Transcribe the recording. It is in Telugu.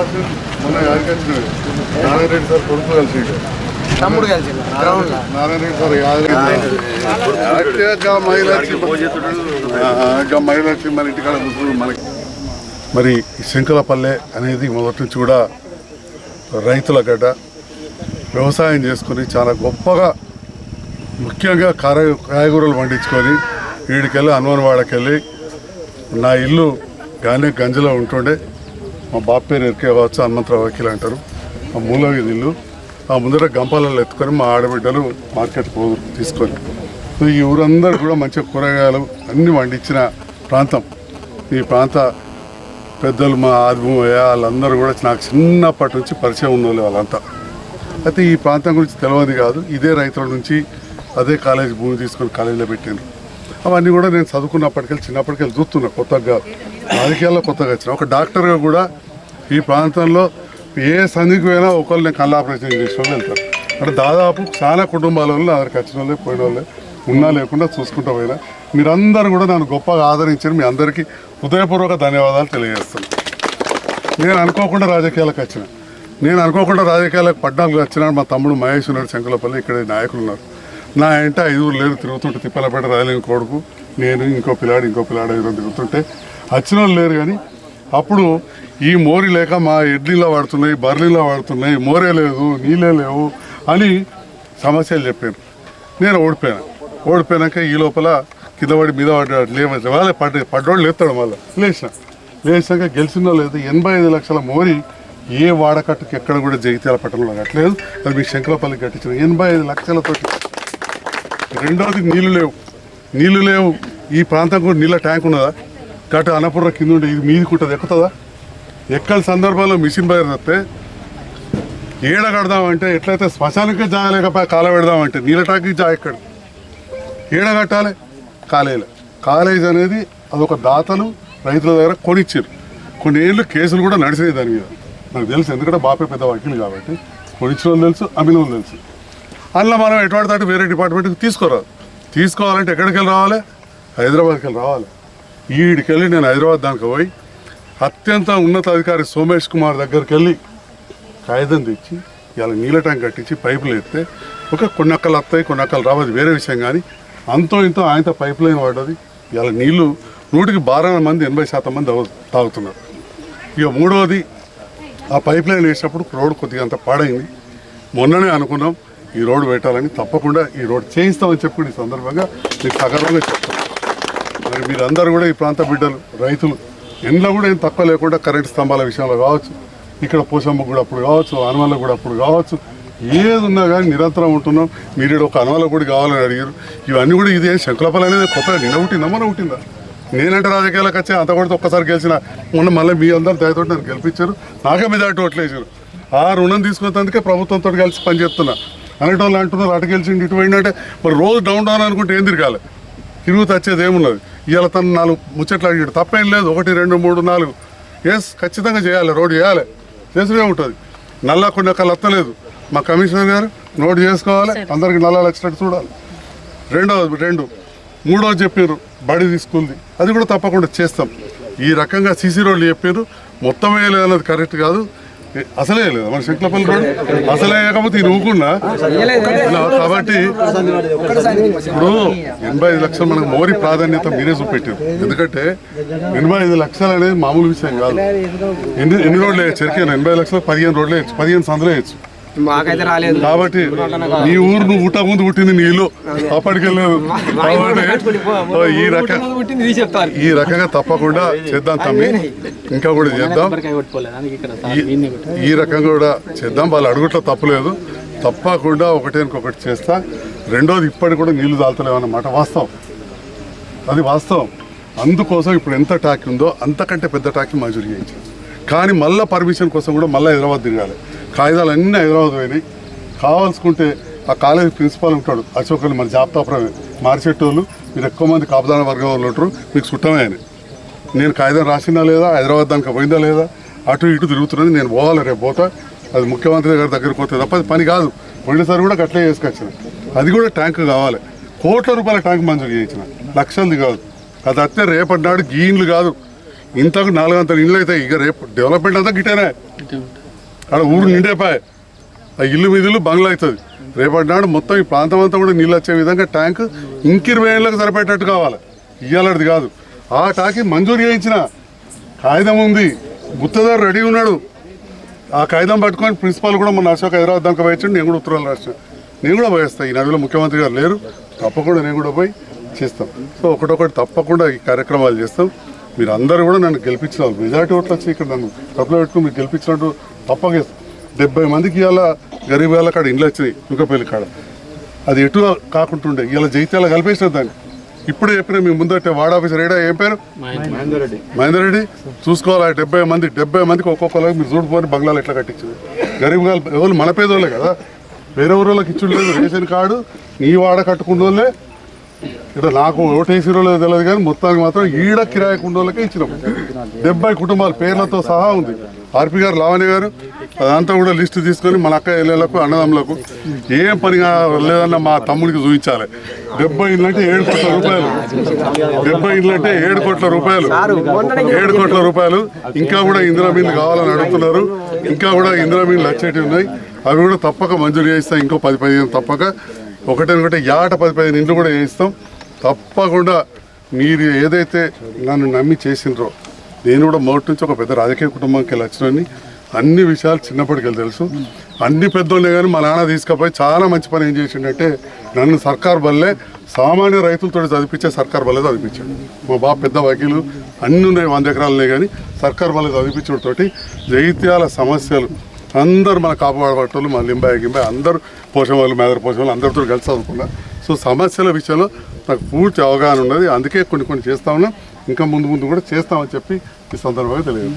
సుభాష్ మన యాదగిరి నారాయణ రెడ్డి సార్ కొడుకు కలిసి తమ్ముడు కలిసి నారాయణ రెడ్డి సార్ యాదగిరి యాక్టివ్గా మహిళలక్ష్మి ఇంకా మహిళలక్ష్మి మన ఇంటికాడ మనకి. మరి శంకులపల్లె అనేది మొదటి నుంచి కూడా రైతుల గడ్డ. వ్యవసాయం చేసుకుని చాలా గొప్పగా ముఖ్యంగా కార కాయగూరలు పండించుకొని వీడికెళ్ళి హనుమానవాడకెళ్ళి నా ఇల్లు గానే గంజలో ఉంటుండే. మా బాబు పేరు ఎరికే కావచ్చు హనుమంతరావు వకీల్ అంటారు. ఆ మూల ఇల్లు ఆ ముందర గంపాలలో ఎత్తుకొని మా ఆడబిడ్డలు మార్కెట్ పో తీసుకొని. ఈ ఊరందరూ కూడా మంచిగా కూరగాయలు అన్నీ పండించిన ప్రాంతం. ఈ ప్రాంత పెద్దలు మా ఆదిభూమయ్య వాళ్ళందరూ కూడా నాకు చిన్నప్పటి నుంచి పరిచయం ఉన్న వాళ్ళు వాళ్ళంతా. అయితే ఈ ప్రాంతం గురించి తెలియదు కాదు. ఇదే రైతుల నుంచి అదే కాలేజ్ భూమి తీసుకొని కాలేజీలో పెట్టాను అవన్నీ కూడా నేను చదువుకున్నప్పటికెళ్ళి చిన్నప్పటికెళ్ళి చూస్తున్నా కొత్తగా. రాజకీయాల్లో కొత్తగా వచ్చిన. ఒక డాక్టర్గా కూడా ఈ ప్రాంతంలో ఏ సంధికి పోయినా ఒకళ్ళు నేను కళ్ళ ఆపరేషన్ చేసిన వెళ్తారు. అంటే దాదాపు చాలా కుటుంబాల వల్ల నా వచ్చిన వాళ్ళే పోయిన వాళ్ళే ఉన్నా లేకుండా చూసుకుంటూ పోయినా. మీరందరూ కూడా నన్ను గొప్పగా ఆదరించారు మీ అందరికీ హృదయపూర్వక ధన్యవాదాలు తెలియజేస్తున్నాను నేను అనుకోకుండా రాజకీయాలకు వచ్చిన నేను అనుకోకుండా రాజకీయాలకు పద్నాలుగు వచ్చిన మా తమ్ముడు మహేష్ ఉన్నాడు శంకులపల్లి ఇక్కడ నాయకులు ఉన్నారు. నా ఇంట ఐదుగురు లేరు తిరుగుతుంటే తిప్పలపేట రాయలేని కొడుకు నేను ఇంకో పిల్లాడు ఇంకో పిల్లాడు ఐదుగురు తిరుగుతుంటే వచ్చిన వాళ్ళు లేరు కానీ అప్పుడు ఈ మోరి లేక మా ఇడ్లీలో వాడుతున్నాయి బర్లీలో వాడుతున్నాయి మోరే లేదు నీళ్ళే లేవు అని సమస్యలు చెప్పాను నేను ఓడిపోయాను. ఓడిపోయాక ఈ లోపల కింద పడి మీద పడ్డాడు లేవచ్చు వాళ్ళే పడ్డ పడ్డోడు లేస్తాడు మళ్ళీ. లేచిన. లేచాక గెలిచిందో లేదు ఎనభై ఐదు లక్షల మోరి ఏ వాడకట్టుకు ఎక్కడ కూడా జగిత్యాల పట్టణంలో కట్టలేదు. అది మీ శంకరపల్లి కట్టించిన ఎనభై ఐదు లక్షలతోటి. రెండవది నీళ్ళు లేవు. నీళ్ళు లేవు. ఈ ప్రాంతం కూడా నీళ్ళ ట్యాంక్ ఉన్నదా? గట్టు అన్నపూర్ణ కింద ఉండే ఇది మీదికి ఉంటుంది ఎక్కుతుందా ఎక్కడ సందర్భంలో మిషన్ బయలుదేరితే ఏడ కడదామంటే ఎట్లయితే శ్మశానికే జాగలేకపోయి కాల పెడదామంటే నీళ్ళ ట్యాంక్కి జా ఎక్కడ? ఏడ కట్టాలి? కాలేజీ కాలేజ్ అనేది అదొక దాతలు రైతుల దగ్గర కొనిచ్చారు. కొన్ని ఏళ్ళు కేసులు కూడా నడిచినాయి దాని మీద. నాకు తెలుసు ఎందుకంటే బాపే పెద్ద వకీలు కాబట్టి. కొనిచ్చిన వాళ్ళు తెలుసు అమ్మిన వాళ్ళు తెలుసు. అందులో మనం ఎటువంటి దాటి వేరే డిపార్ట్మెంట్కి తీసుకోరాదు. తీసుకోవాలంటే ఎక్కడికి వెళ్ళి రావాలి? హైదరాబాద్కి వెళ్ళి రావాలి. ఈడికి వెళ్ళి నేను హైదరాబాద్ దానికి పోయి అత్యంత ఉన్నతాధికారి సోమేష్ కుమార్ దగ్గరికి వెళ్ళి కాగితం తెచ్చి ఇలా నీళ్ళ ట్యాంక్ కట్టించి పైపులు ఎత్తే ఒక కొన్ని అక్కలు వస్తాయి కొన్ని అక్కలు రావద్దు వేరే విషయం కానీ అంతో ఇంతో ఆయనతో పైప్ లైన్ పడ్డది ఇలా నీళ్ళు నూటికి బారా మంది ఎనభై శాతం మంది తాగుతున్నారు. ఇక మూడవది ఆ పైప్ లైన్ వేసినప్పుడు రోడ్డు కొద్దిగా అంత పాడైంది. మొన్ననే అనుకున్నాం ఈ రోడ్డు పెట్టాలని తప్పకుండా ఈ రోడ్డు చేయిస్తామని చెప్పి ఈ సందర్భంగా మీకు సగర్వంగా చెప్తాను మరి మీరందరూ కూడా ఈ ప్రాంత బిడ్డలు రైతులు ఎండ్లో కూడా ఏం తక్కువ లేకుండా కరెంటు స్తంభాల విషయంలో కావచ్చు ఇక్కడ పోషమ్మ కూడా అప్పుడు కావచ్చు హనుమాన్ల కూడా అప్పుడు కావచ్చు ఏది ఉన్నా కానీ నిరంతరం ఉంటున్నాం. మీరు ఈడ ఒక హనుమాన్ల కూడా కావాలని అడిగారు. ఇవన్నీ కూడా ఇదే శంకులపల్లి అనేది కొత్తగా నిన్న పుట్టిందా మన పుట్టిందా? నేనంటే రాజకీయాలకు వచ్చి అంత కూడా ఒక్కసారి గెలిచిన మొన్న మళ్ళీ మీ అందరూ దయతో నన్ను గెలిపించారు. నాకే మీద ఓట్లేసారు ఆ రుణం తీసుకున్నందుకే ప్రభుత్వంతో కలిసి పనిచేస్తున్నా. అనేటోళ్ళు అంటున్నారు అటు గెలిచిండి ఇటు పోయిందంటే మరి రోజు డౌన్ డౌన్ అనుకుంటే ఏం తిరగాలి? తిరుగుతూ వచ్చేది ఏమున్నది? ఇవాళ తను నాలుగు ముచ్చట్లు అడిగాడు. తప్పేం లేదు ఒకటి రెండు మూడు నాలుగు. ఎస్ ఖచ్చితంగా చేయాలి రోడ్ చేయాలి. చేసుడే ఉంటుంది నల్లా కొన్ని ఒక్కళ్ళు వస్తలేదు మా కమిషనర్ గారు నోట్ చేసుకోవాలి అందరికి నల్లాలు వచ్చినట్టు చూడాలి. రెండవది రెండు. మూడవది చెప్పారు బడి తీసుకుంది. అది కూడా తప్పకుండా చేస్తాం. ఈ రకంగా సీసీ రోడ్లు చెప్పారు మొత్తమే లేదన్నది కరెక్ట్ కాదు. అసలే లేదు. మన శంకులపల్లి రోడ్ అసలే కాకపోతే ఈ ఊకున్నా కాబట్టి ఇప్పుడు ఎనభై ఐదు లక్షలు మనకు మోరి ప్రాధాన్యత మీరే చూపెట్టారు. ఎందుకంటే ఎనభై ఐదు లక్షలు అనేది మామూలు విషయం కాదు. ఎన్ని ఎన్ని రోడ్లు వేయచ్చు? ఎనభై లక్షలు పదిహేను రోడ్లు వేయచ్చు. పదిహేను సందులు వేయచ్చు. మాకైతే రాలేదు. కాబట్టి నీ ఊరు నువ్వు పుట్ట ముందు పుట్టింది నీ ఇల్లు అప్పటికెళ్ళలేదు ఈ రకం ఈ రకంగా తప్పకుండా చేద్దాం తమ్మి. ఇంకా కూడా చేద్దాం. ఈ- ఈ రకంగా కూడా చేద్దాం. వాళ్ళ అడుగుట్లో తప్పులేదు. తప్పకుండా ఒకటి ఇంకొకటి చేస్తా. రెండోది ఇప్పటికి కూడా నీళ్ళు తాగుతలేవు అన్నమాట. వాస్తవం. అది వాస్తవం. అందుకోసం ఇప్పుడు ఎంత టాకీ ఉందో అంతకంటే పెద్ద టాకీ మంజూరు చేయించారు కానీ మళ్ళీ పర్మిషన్ కోసం కూడా మళ్ళీ హైదరాబాద్ తిరగాలి. కాగితాలు అన్నీ హైదరాబాద్ పోయినాయి. కావాల్సుకుంటే ఆ కాలేజ్ ప్రిన్సిపాల్ ఉంటాడు అశోక్ అని మన జాబితాపురమే మార్చేటోళ్ళు మీరు ఎక్కువ మంది కాపుదాన వర్గం వాళ్ళు ఉంటారు మీకు చుట్టమే ఆయన నేను కాగితం రాసినా లేదా హైదరాబాద్ దానికి పోయిందా లేదా అటు ఇటు తిరుగుతున్నది నేను పోవాలి రేపు పోతా. అది ముఖ్యమంత్రి గారి దగ్గరికి పోతే తప్ప అది పని కాదు. పోయినసారి కూడా గట్లే చేసుకొచ్చిన. అది కూడా ట్యాంక్ కావాలి. కోట్ల రూపాయల ట్యాంక్ మంజూరు చేయించిన. లక్షలది కాదు. అది అత్తే రేపటి నాడు గీన్లు కాదు. ఇంతకు నాలుగు వందల ఇండ్లు అవుతాయి ఇక రేపు డెవలప్మెంట్ అంతా గిట్టేనే. అక్కడ ఊరు నిండేపాయ్. ఆ ఇల్లు మీదిల్లు బంగ్లా అవుతుంది. రేపటి నాడు మొత్తం ఈ ప్రాంతం అంతా కూడా నీళ్ళు వచ్చే విధంగా ట్యాంక్ ఇంకిరవై ఏళ్ళకి సరిపెట్టేట్టు కావాలి. ఇయ్యాలది కాదు. ఆ టాకి మంజూరు చేయించిన కాగితం ఉంది. గుత్తదారు రెడీ ఉన్నాడు. ఆ కాగితం పట్టుకొని ప్రిన్సిపాల్ కూడా మన అశోక్ హైదరాబాద్ దాకా పోయించండి నేను కూడా ఉత్తరాలు రాసిన. నేను కూడా పోయేస్తాను ఈ నడువులో ముఖ్యమంత్రి గారు లేరు. తప్పకుండా నేను కూడా పోయి చేస్తాం. సో ఒకటొకటి తప్పకుండా ఈ కార్యక్రమాలు చేస్తాం. మీరు అందరూ కూడా నన్ను గెలిపించిన వాళ్ళు మెజారిటీ ఓట్లు వచ్చి ఇక్కడ నన్ను తప్పులో పెట్టుకుని మీరు గెలిపించినట్టు తప్పక చేస్తాం. డెబ్బై మందికి ఇవాళ గరీబ్ వాళ్ళ కాడ ఇండ్లు వచ్చినాయి యుగపల్లి కాడ. అది ఎటు కాకుంటుండే ఇలా జైత్యాల కలిపేసిన దాన్ని. ఇప్పుడే చెప్పిన మీ ముందట వార్డ్ ఆఫీసర్ ఏడా ఏం పేరు? మహేందర్ రెడ్డి. చూసుకోవాలి డెబ్బై మంది డెబ్బై మందికి ఒక్కొక్కరికి మీరు చూడిపోని బంగ్లాలు ఎట్లా కట్టించింది. గరీబ్ గారు ఎవరు మన పేదోళ్ళే కదా? వేరే ఊళ్ళకి ఇచ్చుడు లేదు రేషన్ కార్డు నీ వాడ కట్టుకున్న వాళ్ళే ఇక్కడ నాకు ఓటేసి లేదు తెలియదు కానీ మొత్తానికి మాత్రం ఈడ కిరాయి కుండోళ్ళకే ఇచ్చినాం. డెబ్బై కుటుంబాల పేర్లతో సహా ఉంది. ఆర్పి గారు లావణ్య గారు అదంతా కూడా లిస్టు తీసుకొని మన అక్క ఎల్లెళ్ళకు అన్నదమ్ములకు ఏం పనిగా లేదన్న మా తమ్ముడికి చూపించాలి. డెబ్బై ఇళ్ళు అంటే ఏడు కోట్ల రూపాయలు. డెబ్బై ఇళ్ళు అంటే ఏడు కోట్ల రూపాయలు. ఏడు కోట్ల రూపాయలు. ఇంకా కూడా ఇందిరా మీన్లు కావాలని అడుగుతున్నారు. ఇంకా కూడా ఇందిరా మీన్లు వచ్చేటివి ఉన్నాయి. అవి కూడా తప్పక మంజూరు చేస్తాయి ఇంకో పది పదిహేను తప్పక. ఒకటే యాట పది పదిహేను ఇండ్లు కూడా చేయిస్తాం తప్పకుండా మీరు ఏదైతే నన్ను నమ్మి చేసినరో నేను కూడా మొదటి నుంచి ఒక పెద్ద రాజకీయ కుటుంబంకి వెళ్ళి వచ్చినని అన్ని విషయాలు చిన్నప్పటికెళ్ళి తెలుసు. అన్ని పెద్దోళ్ళే కానీ మా నాన్న తీసుకుపోయి చాలా మంచి పని ఏం చేసిండంటే నన్ను సర్కార్ బల్లే సామాన్య రైతులతో చదివించే సర్కార్ బల్లే చదివించాడు మా బాబు పెద్ద వకీలు అన్ని ఉన్నాయి వంద ఎకరాలనే కానీ సర్కార్ బల్లే చదివించడంతో జైత్యాల సమస్యలు అందరూ మన కాపాడబట్టలు మన లింబాయి గింబాయి అందరూ పోషణ వాళ్ళు మేదర పోషణ వాళ్ళు అందరితో కలిసి చదువుకున్నా. సో సమస్యల విషయంలో నాకు పూర్తి అవగాహన ఉన్నది. అందుకే కొన్ని కొన్ని చేస్తా ఉన్నాం. ఇంకా ముందు ముందు కూడా చేస్తామని చెప్పి ఈ సందర్భంగా తెలియదు